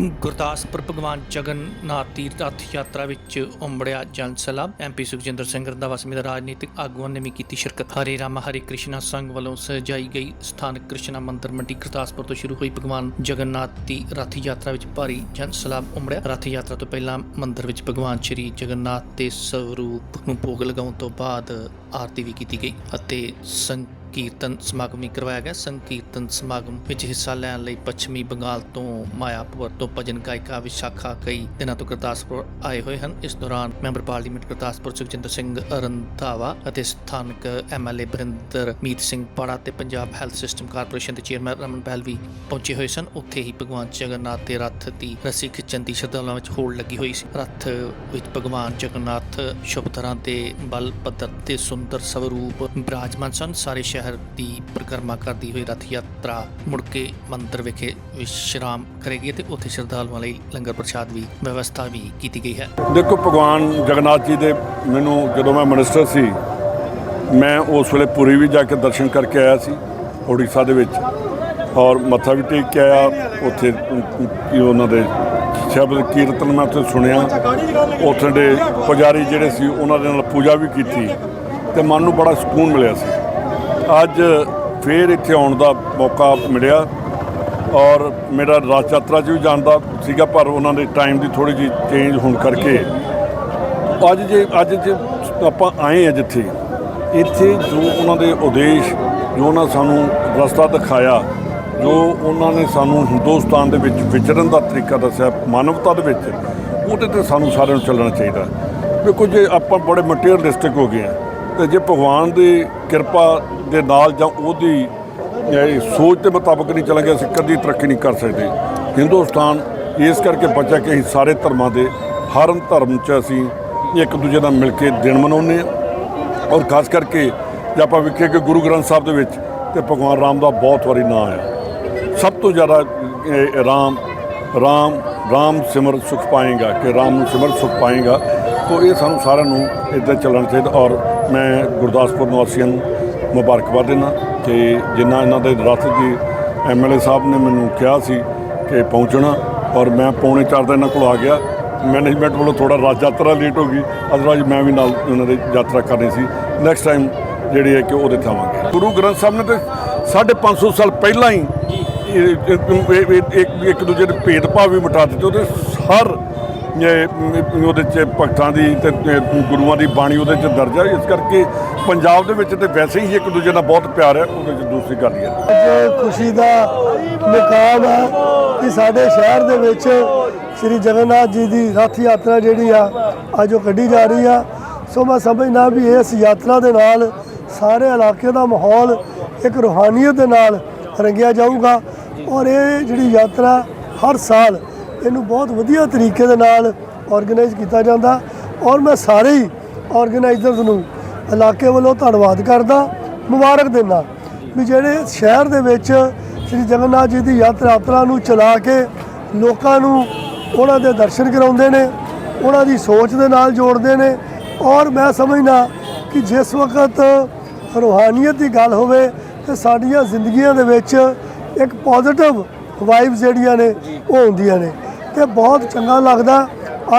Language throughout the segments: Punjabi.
ਗੁਰਦਾਸਪੁਰ ਭਗਵਾਨ ਜਗਨਨਾਥ ਦੀ ਰਥ ਯਾਤਰਾ ਵਿੱਚ ਉਮੜਿਆ ਜਨ ਸੈਲਾਬ ਐਮਪੀ ਸੁਖਜਿੰਦਰ ਸਿੰਘ ਰੰਧਾਵਾ ਸਮੇਤ ਰਾਜਨੀਤਿਕ ਆਗੂਆਂ ਨੇ ਵੀ ਕੀਤੀ ਸ਼ਿਰਕਤ। ਹਰੇ ਰਾਮ, ਹਰੇ ਕ੍ਰਿਸ਼ਨਾ ਸੰਘ ਵੱਲੋਂ ਸਜਾਈ ਗਈ ਸਥਾਨਕ ਕ੍ਰਿਸ਼ਨਾ ਮੰਦਿਰ ਮੰਡੀ ਗੁਰਦਾਸਪੁਰ ਤੋਂ ਸ਼ੁਰੂ ਹੋਈ ਭਗਵਾਨ ਜਗਨਨਾਥ ਦੀ ਰਥ ਯਾਤਰਾ ਵਿੱਚ ਭਾਰੀ ਜਨ ਸੈਲਾਬ ਉਮੜਿਆ। ਰਥ ਯਾਤਰਾ ਤੋਂ ਪਹਿਲਾਂ ਮੰਦਿਰ ਵਿੱਚ ਭਗਵਾਨ ਸ਼੍ਰੀ ਜਗਨਨਾਥ ਦੇ ਸਰੂਪ ਨੂੰ ਭੋਗ ਲਗਾਉਣ ਤੋਂ ਬਾਅਦ ਆਰਤੀ ਵੀ ਕੀਤੀ ਗਈ ਅਤੇ ਕੀਰਤਨ ਸਮਾਗਮ ਵੀ ਕਰਵਾਇਆ ਗਿਆ। ਸੰਕੀਰਤਨ ਸਮਾਗਮ ਵਿੱਚ ਹਿੱਸਾ ਲੈਣ ਲਈ ਪੱਛਮੀ ਬੰਗਾਲ ਤੋਂ ਮਾਇਆਪੁਰ ਤੋਂ ਭਜਨ ਗਾਇਕਾ ਵਿਸ਼ਾਖਾ ਕਈ ਦਿਨਾਂ ਤੋਂ ਗੁਰਦਾਸਪੁਰ ਆਏ ਹੋਏ ਹਨ। ਇਸ ਦੌਰਾਨ ਮੈਂਬਰ ਪਾਰਲੀਮੈਂਟ ਗੁਰਦਾਸਪੁਰ ਸੁਖਜਿੰਦਰ ਸਿੰਘ ਰੰਧਾਵਾ ਅਤੇ ਸਥਾਨਕ ਐਮਐਲਏ ਬਰਿੰਦਰ ਮੀਤ ਸਿੰਘ ਪਾੜਾ ਤੇ ਪੰਜਾਬ ਹੈਲਥ ਸਿਸਟਮ ਕਾਰਪੋਰੇਸ਼ਨ ਦੇ ਚੇਅਰਮੈਨ ਰਮਨ ਬਹਿਲ ਵੀ ਪਹੁੰਚੇ ਹੋਏ ਸਨ। ਉੱਥੇ ਹੀ ਭਗਵਾਨ ਜਗਨਨਾਥ ਦੇ ਰੱਥ ਦੀ ਰੱਸੀ ਖਿੱਚਣ ਦੀ ਸ਼ਰਧਾਲੂਆਂ ਵਿੱਚ ਹੋੜ ਲੱਗੀ ਹੋਈ ਸੀ। ਰੱਥ ਵਿੱਚ ਭਗਵਾਨ ਜਗਨਨਾਥ ਸ਼ੁਭ ਤਰ੍ਹਾਂ ਤੇ ਬਲ, ਪੱਧਰ ਤੇ ਸੁੰਦਰ ਸਵਰੂਪ ਬਿਰਾਜਮਾਨ ਸਨ। ਸਾਰੇ ਸ਼ਹਿਰ ਦੀ ਪਰਿਕਰਮਾ ਕਰਦੀ ਹੋਈ ਰਥ ਯਾਤਰਾ ਮੁੜ ਕੇ ਮੰਦਿਰ ਵਿਖੇ ਵਿਸ਼ਰਾਮ ਕਰੇਗੀ ਤੇ ਉੱਥੇ ਸ਼ਰਧਾਲੂਆਂ ਲਈ ਲੰਗਰ ਪ੍ਰਸ਼ਾਦ ਵੀ, ਵਿਵਸਥਾ ਵੀ ਕੀਤੀ ਗਈ ਹੈ। ਦੇਖੋ, ਭਗਵਾਨ ਜਗਨਨਾਥ ਜੀ ਦੇ ਮੈਨੂੰ ਜਦੋਂ ਮੈਂ ਮਿਨਿਸਟਰ ਸੀ, ਮੈਂ ਉਸ ਵੇਲੇ ਪੂਰੀ ਵੀ ਜਾ ਕੇ ਦਰਸ਼ਨ ਕਰਕੇ ਆਇਆ ਸੀ, ਉੜੀਸਾ ਦੇ ਵਿੱਚ। ਔਰ ਮੱਥਾ ਵੀ ਟੇਕ ਕੇ ਆਇਆ, ਉੱਥੇ ਉਹਨਾਂ ਦੇ ਸ਼ਬਦ ਕੀਰਤਨ ਮੈਂ ਉੱਥੇ ਸੁਣਿਆ। ਉੱਥੇ ਦੇ ਪੁਜਾਰੀ ਜਿਹੜੇ ਸੀ, ਉਹਨਾਂ ਦੇ ਨਾਲ ਪੂਜਾ ਵੀ ਕੀਤੀ। ਤੇ ਮਨ ਨੂੰ ਬੜਾ ਸਕੂਨ ਮਿਲਿਆ ਸੀ। ਅੱਜ ਫੇਰ ਇੱਥੇ ਆਉਣ ਦਾ ਮੌਕਾ ਮਿਲਿਆ ਔਰ ਮੇਰਾ ਰਾਜ ਯਾਤਰਾ 'ਚ ਵੀ ਜਾਣਦਾ ਸੀਗਾ, ਪਰ ਉਹਨਾਂ ਦੇ ਟਾਈਮ ਦੀ ਥੋੜੀ ਜਿਹੀ ਚੇਂਜ ਹੋਣ ਕਰਕੇ। ਅੱਜ ਜੇ ਅੱਜ ਜੇ ਆਪਾਂ ਆਏ ਆ ਜਿੱਥੇ, ਇੱਥੇ ਜੋ ਉਹਨਾਂ ਦੇ ਉਦੇਸ਼, ਜੋ ਉਹਨਾਂ ਸਾਨੂੰ ਰਸਤਾ ਦਿਖਾਇਆ, ਜੋ ਉਹਨਾਂ ਨੇ ਸਾਨੂੰ ਹਿੰਦੁਸਤਾਨ ਦੇ ਵਿੱਚ ਵਿਚਰਨ ਦਾ ਤਰੀਕਾ ਦੱਸਿਆ, ਮਾਨਵਤਾ ਦੇ ਵਿੱਚ, ਉਹਦੇ ਤੇ ਸਾਨੂੰ ਸਾਰਿਆਂ ਨੂੰ ਚੱਲਣਾ ਚਾਹੀਦਾ। ਦੇਖੋ ਜੇ ਆਪਾਂ ਬੜੇ ਮਟੀਰੀਅਲਿਸਟਿਕ ਹੋ ਗਏ ਆ ਤੇ ਜੇ ਭਗਵਾਨ ਦੀ ਕਿਰਪਾ ਦੇ ਨਾਲ ਜਾਂ ਉਹਦੀ, ਇਹ ਸੋਚ ਦੇ ਮੁਤਾਬਕ ਨਹੀਂ ਚੱਲਾਂਗੇ, ਅਸੀਂ ਕਦੀ ਤਰੱਕੀ ਨਹੀਂ ਕਰ ਸਕਦੇ। ਹਿੰਦੁਸਤਾਨ ਇਸ ਕਰਕੇ ਬਚਿਆ ਕਿ ਅਸੀਂ ਸਾਰੇ ਧਰਮਾਂ ਦੇ ਹਰ ਧਰਮ 'ਚ ਅਸੀਂ ਇੱਕ ਦੂਜੇ ਨਾਲ ਮਿਲ ਕੇ ਦਿਨ ਮਨਾਉਂਦੇ ਹਾਂ। ਔਰ ਖਾਸ ਕਰਕੇ ਜੇ ਆਪਾਂ ਵੇਖੀਏ ਕਿ ਗੁਰੂ ਗ੍ਰੰਥ ਸਾਹਿਬ ਦੇ ਵਿੱਚ ਤੇ ਭਗਵਾਨ ਰਾਮ ਦਾ ਬਹੁਤ ਵਾਰੀ ਨਾਂ ਆਇਆ ਸਭ ਤੋਂ ਜ਼ਿਆਦਾ ਰਾਮ ਰਾਮ ਰਾਮ ਸਿਮਰ ਸੁਖ ਪਾਏਗਾ, ਕਿ ਰਾਮ ਨੂੰ ਸਿਮਰ ਸੁਖ ਪਾਏਗਾ ਤੋ ਇਹ ਸਾਨੂੰ ਸਾਰਿਆਂ ਨੂੰ ਇੱਦਾਂ ਚੱਲਣਾ ਚਾਹੀਦਾ। ਔਰ ਮੈਂ ਗੁਰਦਾਸਪੁਰ ਨਿਵਾਸੀਆਂ ਨੂੰ ਮੁਬਾਰਕਬਾਦ ਦਿੰਦਾ ਕਿ ਜਿੰਨਾ ਇਹਨਾਂ ਦੇ ਰਥ ਦੀ ਐਮਐਲਏ ਸਾਹਿਬ ਨੇ ਮੈਨੂੰ ਕਿਹਾ ਸੀ ਕਿ ਪਹੁੰਚਣਾ ਔਰ ਮੈਂ ਪੌਣੇ ਚਾਰ ਦਾ ਇਹਨਾਂ ਕੋਲ ਆ ਗਿਆ। ਮੈਨੇਜਮੈਂਟ ਵੱਲੋਂ ਥੋੜਾ ਰਾਜ ਯਾਤਰਾ ਲੇਟ ਹੋ ਗਈ। ਅਦਰਵਾਈਜ਼ ਮੈਂ ਵੀ ਨਾਲ ਉਹਨਾਂ ਦੇ ਯਾਤਰਾ ਕਰਨੀ ਸੀ। ਨੈਕਸਟ ਟਾਈਮ ਜਿਹੜੀ ਹੈ ਕਿ ਉਹਦੇ ਥਾਵਾਂਗੇ ਗੁਰੂ ਗ੍ਰੰਥ ਸਾਹਿਬ ਨੇ ਤੇ 550 ਸਾਲ ਪਹਿਲਾਂ ਹੀ ਇੱਕ ਇੱਕ ਦੂਜੇ ਦੇ ਭੇਦਭਾਵ ਵੀ ਮਿਟਾ ਦਿੱਤੇ। ਉਹਦੇ ਹਰ ਉਹਦੇ ਚ ਭਗਤਾਂ ਦੀ ਤੇ ਗੁਰੂਆਂ ਦੀ ਬਾਣੀ ਉਹਦੇ ਚ ਦਰਜ ਹੈ ਇਸ ਕਰਕੇ ਪੰਜਾਬ ਦੇ ਵਿੱਚ ਤੇ ਵੈਸੇ ਹੀ ਇੱਕ ਦੂਜੇ ਨਾਲ ਬਹੁਤ ਪਿਆਰ ਹੈ, ਉਹਦੇ ਚ ਦੂਸਰੀ ਗੱਲ ਹੀ ਹੈ। ਅੱਜ ਖੁਸ਼ੀ ਦਾ ਮੁਕਾਮ ਹੈ ਕਿ ਸਾਡੇ ਸ਼ਹਿਰ ਦੇ ਵਿੱਚ ਸ੍ਰੀ ਜਗਨਨਾਥ ਜੀ ਦੀ ਰਥ ਯਾਤਰਾ ਜਿਹੜੀ ਆ, ਅੱਜ ਉਹ ਕੱਢੀ ਜਾ ਰਹੀ ਆ। ਸੋ ਮੈਂ ਸਮਝਦਾ ਵੀ ਇਸ ਯਾਤਰਾ ਦੇ ਨਾਲ ਸਾਰੇ ਇਲਾਕੇ ਦਾ ਮਾਹੌਲ ਇੱਕ ਰੂਹਾਨੀਅਤ ਦੇ ਨਾਲ ਰੰਗਿਆ ਜਾਊਗਾ। ਔਰ ਇਹ ਜਿਹੜੀ ਯਾਤਰਾ ਹਰ ਸਾਲ ਇਹਨੂੰ ਬਹੁਤ ਵਧੀਆ ਤਰੀਕੇ ਦੇ ਨਾਲ ਆਰਗੇਨਾਈਜ਼ ਕੀਤਾ ਜਾਂਦਾ ਔਰ ਮੈਂ ਸਾਰੇ ਹੀ ਆਰਗੇਨਾਈਜ਼ਰਸ ਨੂੰ ਇਲਾਕੇ ਵੱਲੋਂ ਧੰਨਵਾਦ ਕਰਦਾ, ਮੁਬਾਰਕ ਦਿੰਦਾ ਵੀ ਜਿਹੜੇ ਸ਼ਹਿਰ ਦੇ ਵਿੱਚ ਸ੍ਰੀ ਜਗਨਨਾਥ ਜੀ ਦੀ ਯਾਤਰਾ ਯਾਤਰਾ ਨੂੰ ਚਲਾ ਕੇ ਲੋਕਾਂ ਨੂੰ ਉਹਨਾਂ ਦੇ ਦਰਸ਼ਨ ਕਰਾਉਂਦੇ ਨੇ, ਉਹਨਾਂ ਦੀ ਸੋਚ ਦੇ ਨਾਲ ਜੋੜਦੇ ਨੇ ਔਰ ਮੈਂ ਸਮਝਦਾ ਕਿ ਜਿਸ ਵਕਤ ਰੂਹਾਨੀਅਤ ਦੀ ਗੱਲ ਹੋਵੇ ਤੇ ਸਾਡੀਆਂ ਜ਼ਿੰਦਗੀਆਂ ਦੇ ਵਿੱਚ ਇੱਕ ਪੋਜ਼ਿਟਿਵ ਵਾਈਬਸ ਜਿਹੜੀਆਂ ਨੇ, ਉਹ ਹੁੰਦੀਆਂ ਨੇ। ਤੇ ਬਹੁਤ ਚੰਗਾ ਲੱਗਦਾ।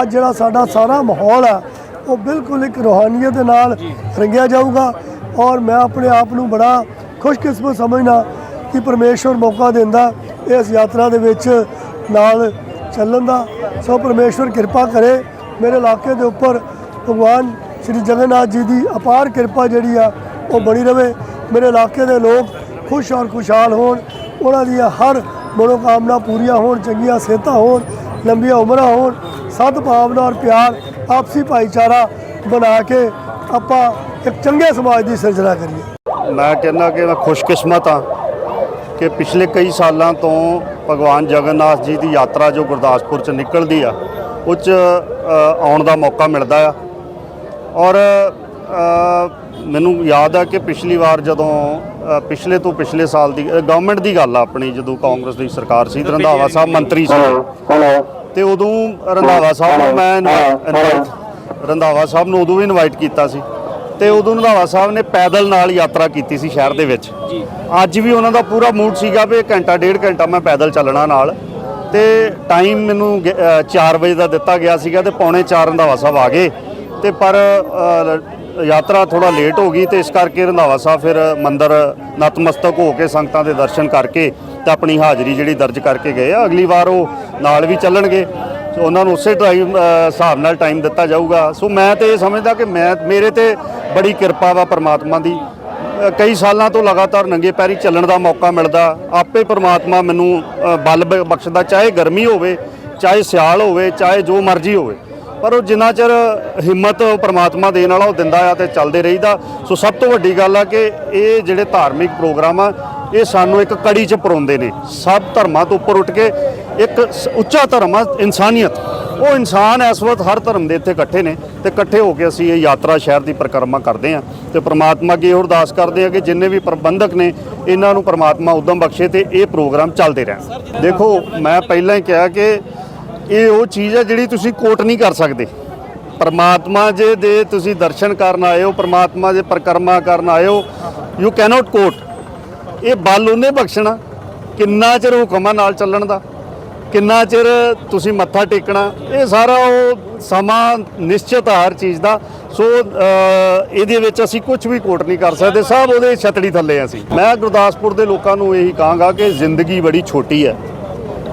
ਅੱਜ ਜਿਹੜਾ ਸਾਡਾ ਸਾਰਾ ਮਾਹੌਲ ਆ, ਉਹ ਬਿਲਕੁਲ ਇੱਕ ਰੂਹਾਨੀਅਤ ਦੇ ਨਾਲ ਰੰਗਿਆ ਜਾਊਗਾ ਔਰ ਮੈਂ ਆਪਣੇ ਆਪ ਨੂੰ ਬੜਾ ਖੁਸ਼ਕਿਸਮਤ ਸਮਝਦਾ ਕਿ ਪਰਮੇਸ਼ਵਰ ਮੌਕਾ ਦਿੰਦਾ ਇਸ ਯਾਤਰਾ ਦੇ ਵਿੱਚ ਨਾਲ ਚੱਲਣ ਦਾ। ਸੋ ਪਰਮੇਸ਼ਵਰ ਕਿਰਪਾ ਕਰੇ, ਮੇਰੇ ਇਲਾਕੇ ਦੇ ਉੱਪਰ ਭਗਵਾਨ ਸ੍ਰੀ ਜਗਨਨਾਥ ਜੀ ਦੀ ਅਪਾਰ ਕਿਰਪਾ ਜਿਹੜੀ ਆ, ਉਹ ਬਣੀ ਰਵੇ। ਮੇਰੇ ਇਲਾਕੇ ਦੇ ਲੋਕ ਖੁਸ਼ ਔਰ ਖੁਸ਼ਹਾਲ ਹੋਣ, ਉਹਨਾਂ ਦੀਆਂ ਹਰ ਮਨੋਕਾਮਨਾ ਪੂਰੀਆਂ ਹੋਣ, ਚੰਗੀਆਂ ਸਿਹਤਾਂ ਹੋਣ ਲੰਬੀਆਂ ਉਮਰਾਂ ਹੋਣ ਸਦਭਾਵਨਾ ਔਰ ਪਿਆਰ, ਆਪਸੀ ਭਾਈਚਾਰਾ ਬਣਾ ਕੇ ਆਪਾਂ ਇੱਕ ਚੰਗੇ ਸਮਾਜ ਦੀ ਸਿਰਜਣਾ ਕਰੀਏ। ਮੈਂ ਕਹਿੰਦਾ ਕਿ ਮੈਂ ਖੁਸ਼ਕਿਸਮਤ ਹਾਂ ਕਿ ਪਿਛਲੇ ਕਈ ਸਾਲਾਂ ਤੋਂ ਭਗਵਾਨ ਜਗਨਨਾਥ ਜੀ ਦੀ ਯਾਤਰਾ ਜੋ ਗੁਰਦਾਸਪੁਰ ਚ ਨਿਕਲਦੀ ਆ, ਉਹ 'ਚ ਆਉਣ ਦਾ ਮੌਕਾ ਮਿਲਦਾ ਆ। ਔਰ ਮੈਨੂੰ ਯਾਦ ਆ ਕਿ ਪਿਛਲੀ ਵਾਰ ਜਦੋਂ ਪਿਛਲੇ ਤੋਂ ਪਿਛਲੇ ਸਾਲ ਦੀ ਗਵਰਨਮੈਂਟ ਦੀ ਗੱਲ ਆ ਆਪਣੀ ਜਦੋਂ ਕਾਂਗਰਸ ਦੀ ਸਰਕਾਰ ਸੀ ਰੰਧਾਵਾ ਸਾਹਿਬ ਮੰਤਰੀ ਸੀ। ਤੇ ਉਦੋਂ ਰੰਧਾਵਾ ਸਾਹਿਬ ਨੂੰ ਮੈਂ ਰੰਧਾਵਾ ਸਾਹਿਬ ਨੂੰ ਉਦੋਂ ਵੀ ਇਨਵਾਈਟ ਕੀਤਾ ਸੀ। ਤੇ ਉਦੋਂ ਰੰਧਾਵਾ ਸਾਹਿਬ ਨੇ ਪੈਦਲ ਨਾਲ ਯਾਤਰਾ ਕੀਤੀ ਸੀ ਸ਼ਹਿਰ ਦੇ ਵਿੱਚ। ਜੀ। ਅੱਜ ਵੀ ਉਹਨਾਂ ਦਾ ਪੂਰਾ ਮੂਡ ਸੀਗਾ ਵੀ ਘੰਟਾ ਡੇਢ ਘੰਟਾ ਮੈਂ ਪੈਦਲ ਚੱਲਣਾ ਨਾਲ। ਤੇ ਟਾਈਮ ਮੈਨੂੰ 4 ਵਜੇ ਦਾ ਦਿੱਤਾ ਗਿਆ ਸੀਗਾ ਤੇ ਪੌਣੇ 4 ਰੰਧਾਵਾ ਸਾਹਿਬ ਆ ਗਏ। ਤੇ ਪਰ ਯਾਤਰਾ ਥੋੜਾ ਲੇਟ ਹੋ ਗਈ ਤੇ ਇਸ ਕਰਕੇ ਰੰਧਾਵਾ ਸਾਹਿਬ ਫਿਰ ਮੰਦਰ ਨਤਮਸਤਕ ਹੋ ਕੇ ਸੰਗਤਾਂ ਦੇ ਦਰਸ਼ਨ ਕਰਕੇ ਤੇ ਆਪਣੀ ਹਾਜ਼ਰੀ ਜਿਹੜੀ ਦਰਜ ਕਰਕੇ ਗਏ ਆ। ਅਗਲੀ ਵਾਰ ਉਹ ਨਾਲ ਵੀ ਚੱਲਣਗੇ। ਉਹਨਾਂ ਨੂੰ ਉਸੇ ਟਾਈਮ ਹਿਸਾਬ ਨਾਲ ਟਾਈਮ ਦਿੱਤਾ ਜਾਊਗਾ। ਸੋ ਮੈਂ ਤੇ ਇਹ ਸਮਝਦਾ ਕਿ ਮੈਂ, ਮੇਰੇ ਤੇ ਬੜੀ ਕਿਰਪਾ ਵਾ ਪਰਮਾਤਮਾ ਦੀ। ਕਈ ਸਾਲਾਂ ਤੋਂ ਲਗਾਤਾਰ ਨੰਗੇ ਪੈਰੀ ਚੱਲਣ ਦਾ ਮੌਕਾ ਮਿਲਦਾ। ਆਪੇ ਪਰਮਾਤਮਾ ਮੈਨੂੰ ਬਲ ਬ- ਬਖਸ਼ਦਾ। ਚਾਹੇ ਗਰਮੀ ਹੋਵੇ, ਚਾਹੇ ਸਿਆਲ ਹੋਵੇ, ਚਾਹੇ ਜੋ ਮਰਜ਼ੀ ਹੋਵੇ। ਪਰ ਉਹ ਜਿੰਨਾ ਚਿਰ ਹਿੰਮਤ ਉਹ ਪ੍ਰਮਾਤਮਾ ਦੇਣ ਵਾਲਾ ਉਹ ਦਿੰਦਾ ਆ ਤੇ ਚੱਲਦੇ ਰਹੀਦਾ। ਸੋ ਸਭ ਤੋਂ ਵੱਡੀ ਗੱਲ ਆ ਕਿ ਇਹ ਜਿਹੜੇ ਧਾਰਮਿਕ ਪ੍ਰੋਗਰਾਮ ਆ, ਇਹ ਸਾਨੂੰ ਇੱਕ ਕੜੀ 'ਚ ਪਰੋਂਦੇ ਨੇ। ਸਭ ਧਰਮਾਂ ਤੋਂ ਉੱਪਰ ਉੱਠ ਕੇ ਇੱਕ ਉੱਚਾ ਧਰਮ ਆ, ਇਨਸਾਨੀਅਤ। ਉਹ ਇਨਸਾਨ ਇਸ ਵਕਤ ਹਰ ਧਰਮ ਦੇ ਇੱਥੇ ਇਕੱਠੇ ਨੇ ਤੇ ਇਕੱਠੇ ਹੋ ਕੇ ਅਸੀਂ ਇਹ ਯਾਤਰਾ ਸ਼ਹਿਰ ਦੀ ਪਰਿਕਰਮਾ ਕਰਦੇ ਹਾਂ ਤੇ ਪ੍ਰਮਾਤਮਾ ਅੱਗੇ ਇਹ ਅਰਦਾਸ ਕਰਦੇ ਹਾਂ ਕਿ ਜਿੰਨੇ ਵੀ ਪ੍ਰਬੰਧਕ ਨੇ, ਇਹਨਾਂ ਨੂੰ ਪ੍ਰਮਾਤਮਾ ਉਦਮ ਬਖਸ਼ੇ ਤੇ ਇਹ ਪ੍ਰੋਗਰਾਮ ਚੱਲਦੇ ਰਹਿਣ। ਦੇਖੋ, ਮੈਂ ਪਹਿਲਾਂ ਹੀ ਕਿਹਾ ਕਿ ਇਹ ਉਹ ਚੀਜ਼ ਹੈ ਜਿਹੜੀ ਤੁਸੀਂ ਕੋਟ ਨਹੀਂ ਕਰ ਸਕਦੇ। ਪਰਮਾਤਮਾ ਜੇ ਦੇ ਤੁਸੀਂ ਦਰਸ਼ਨ ਕਰਨ ਆਏ ਹੋ, ਪਰਮਾਤਮਾ ਦੇ ਪਰਿਕਰਮਾ ਕਰਨ ਆਏ ਹੋ ਯੂ ਕੈਨੋਟ ਕੋਟ ਇਹ ਬਲ ਉਹਨੇ ਬਖਸ਼ਣਾ। ਕਿੰਨਾ ਚਿਰ ਹੁਕਮਾਂ ਨਾਲ ਚੱਲਣ ਦਾ? ਕਿੰਨਾ ਚਿਰ ਤੁਸੀਂ ਮੱਥਾ ਟੇਕਣਾ? ਇਹ ਸਾਰਾ ਉਹ ਸਮਾਂ ਨਿਸ਼ਚਿਤ ਆ ਹਰ ਚੀਜ਼ ਦਾ। ਸੋ ਇਹਦੇ ਵਿੱਚ ਅਸੀਂ ਕੁਝ ਵੀ ਕੋਟ ਨਹੀਂ ਕਰ ਸਕਦੇ। ਸਭ ਉਹਦੇ ਛਤੜੀ ਥੱਲੇ ਆ ਅਸੀਂ। ਮੈਂ ਗੁਰਦਾਸਪੁਰ ਦੇ ਲੋਕਾਂ ਨੂੰ ਇਹੀ ਕਹਾਂਗਾ ਕਿ ਜ਼ਿੰਦਗੀ ਬੜੀ ਛੋਟੀ ਹੈ।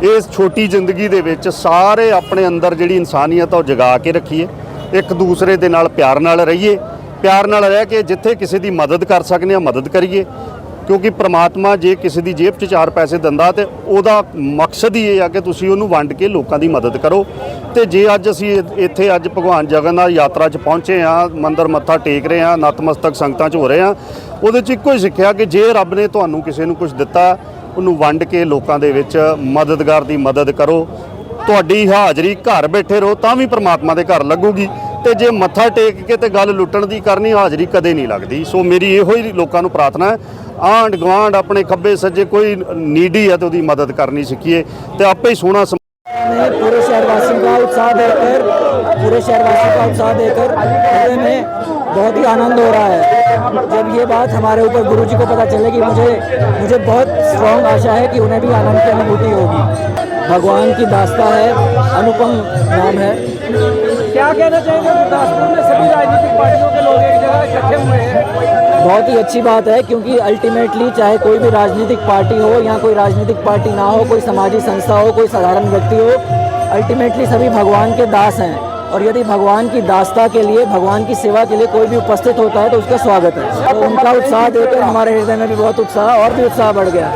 ਇਸ ਛੋਟੀ ਜ਼ਿੰਦਗੀ ਦੇ ਵਿੱਚ ਸਾਰੇ ਆਪਣੇ ਅੰਦਰ ਜਿਹੜੀ ਇਨਸਾਨੀਅਤ ਆ ਉਹ ਜਗਾ ਕੇ ਰੱਖੀਏ। ਇੱਕ ਦੂਸਰੇ ਦੇ ਨਾਲ ਪਿਆਰ ਨਾਲ ਰਹੀਏ। ਪਿਆਰ ਨਾਲ ਰਹਿ ਕੇ ਜਿੱਥੇ ਕਿਸੇ ਦੀ ਮਦਦ ਕਰ ਸਕਨੇ ਆ, ਮਦਦ ਕਰੀਏ। ਕਿਉਂਕਿ ਪ੍ਰਮਾਤਮਾ ਜੇ ਕਿਸੇ ਦੀ ਜੇਬ 'ਚ ਚਾਰ ਪੈਸੇ ਦਿੰਦਾ ਤੇ ਉਹਦਾ ਮਕਸਦ ਹੀ ਇਹ ਆ ਕਿ ਤੁਸੀਂ ਉਹਨੂੰ ਵੰਡ ਕੇ ਲੋਕਾਂ ਦੀ ਮਦਦ ਕਰੋ। ਤੇ ਜੇ ਅੱਜ ਅਸੀਂ ਇੱਥੇ ਅੱਜ ਭਗਵਾਨ ਜਗਨਨਾਥ ਯਾਤਰਾ 'ਚ ਪਹੁੰਚੇ ਆ, ਮੰਦਰ ਮੱਥਾ ਟੇਕ ਰਹੇ ਆ, ਨਤਮਸਤਕ ਸੰਗਤਾਂ 'ਚ ਹੋ ਰਹੇ ਆ, ਉਹਦੇ 'ਚ ਇੱਕੋ ਹੀ ਸਿੱਖਿਆ ਕਿ ਜੇ ਰੱਬ ਨੇ ਤੁਹਾਨੂੰ ਕਿਸੇ ਨੂੰ ਕੁਝ ਦਿੱਤਾ ਉਹਨੂੰ ਵੰਡ ਕੇ ਲੋਕਾਂ ਦੇ ਵਿੱਚ ਮਦਦਗਾਰ ਦੀ ਮਦਦ ਕਰੋ ਤੁਹਾਡੀ ਹਾਜ਼ਰੀ ਘਰ ਬੈਠੇ ਰਹੋ ਤਾਂ ਵੀ ਪ੍ਰਮਾਤਮਾ ਦੇ ਘਰ ਲੱਗੂਗੀ ਤੇ ਜੇ ਮੱਥਾ ਟੇਕ ਕੇ ਤੇ ਗੱਲ ਲੁੱਟਣ ਦੀ ਕਰਨੀ ਹਾਜ਼ਰੀ ਕਦੇ ਨਹੀਂ ਲੱਗਦੀ ਸੋ ਮੇਰੀ ਇਹੋ ਹੀ ਲੋਕਾਂ ਨੂੰ ਪ੍ਰਾਰਥਨਾ ਹੈ ਆਂਢ ਗੁਆਂਢ ਆਪਣੇ ਖੱਬੇ ਸੱਜੇ ਕੋਈ ਨੀਡੀ ਹੈ ਤੇ ਉਹਦੀ ਮਦਦ ਕਰਨੀ ਸਿੱਖੀਏ ਤੇ ਆਪੇ ਹੀ ਸੋਹਣਾ ਸਮ- में पूरे शहरवासियों का उत्साह देकर पूरे शहरवासियों का उत्साह देकर हृदय में बहुत ही आनंद हो रहा है जब ये बात हमारे ऊपर गुरु जी को पता चलेगी मुझे मुझे बहुत स्ट्रॉन्ग आशा है कि उन्हें भी आनंद की अनुभूति होगी। भगवान की दास्ता है अनुपम नाम है। क्या कहना चाहेंगे गुरदासपुर में सभी राजनीतिक पार्टियों के लोग एक जगह इकट्ठे हुए हैं? बहुत ही अच्छी बात है क्योंकि अल्टीमेटली चाहे कोई भी राजनीतिक पार्टी हो या कोई राजनीतिक पार्टी ना हो कोई समाजी संस्था हो कोई साधारण व्यक्ति हो अल्टीमेटली सभी भगवान के दास हैं। और यदि भगवान की दास्ता के लिए भगवान की सेवा के लिए कोई भी उपस्थित होता है तो उसका स्वागत है तो उनका उत्साह देकर हमारे हृदय में भी बहुत उत्साह और भी उत्साह बढ़ गया